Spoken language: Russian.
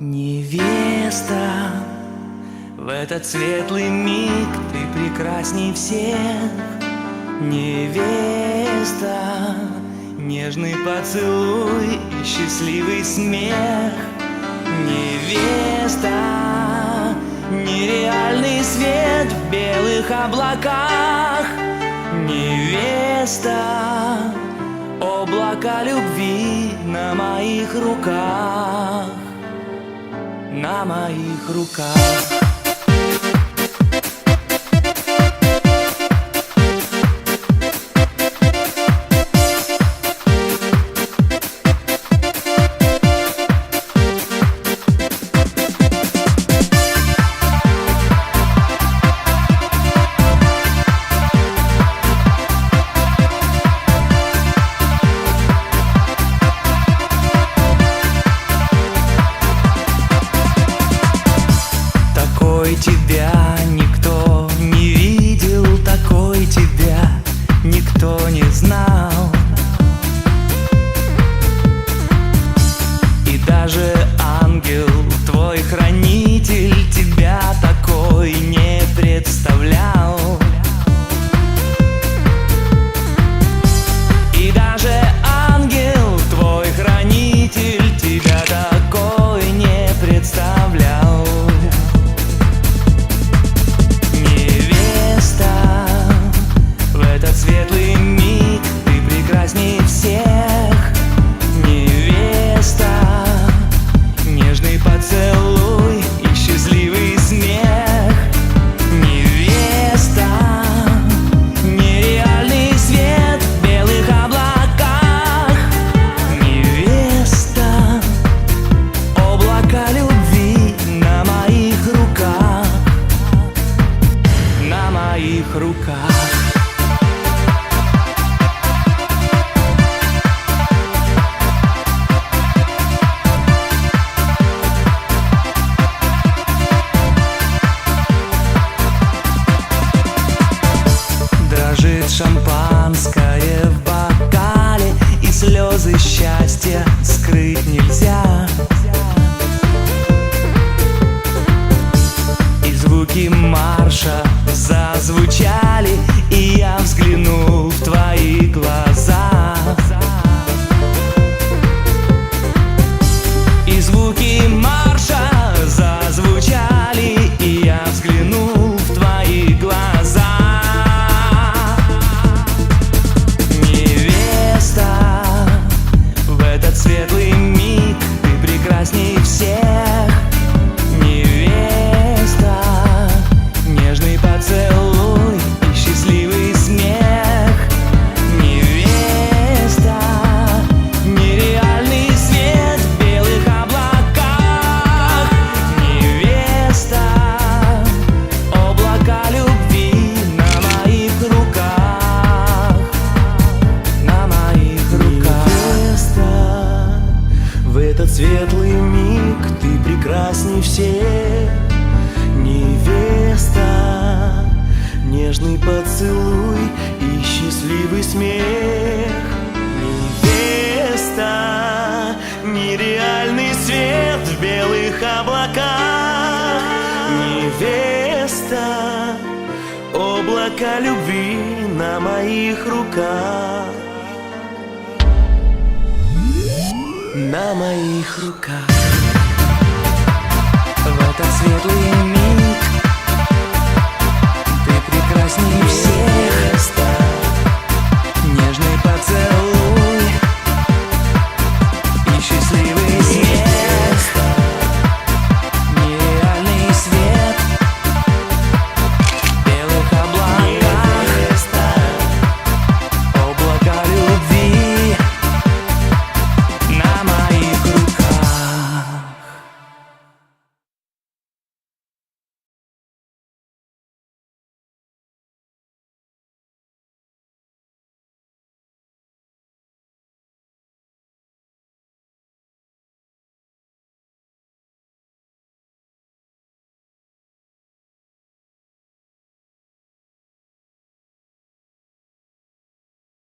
Невеста, в этот светлый миг ты прекрасней всех. Невеста, нежный поцелуй и счастливый смех. Невеста, нереальный свет в белых облаках. Невеста, облака любви на моих руках. На моих руках не знал. Шампанское в бокале И слезы счастья скрыть нельзя. И звуки марша зазвучали этот светлый миг ты прекрасней всех. Невеста, нежный поцелуй и счастливый смех. Невеста, нереальный свет в белых облаках. Невеста, облака любви на моих руках. на моих руках. В этот светлый миг Ты прекрасней всех.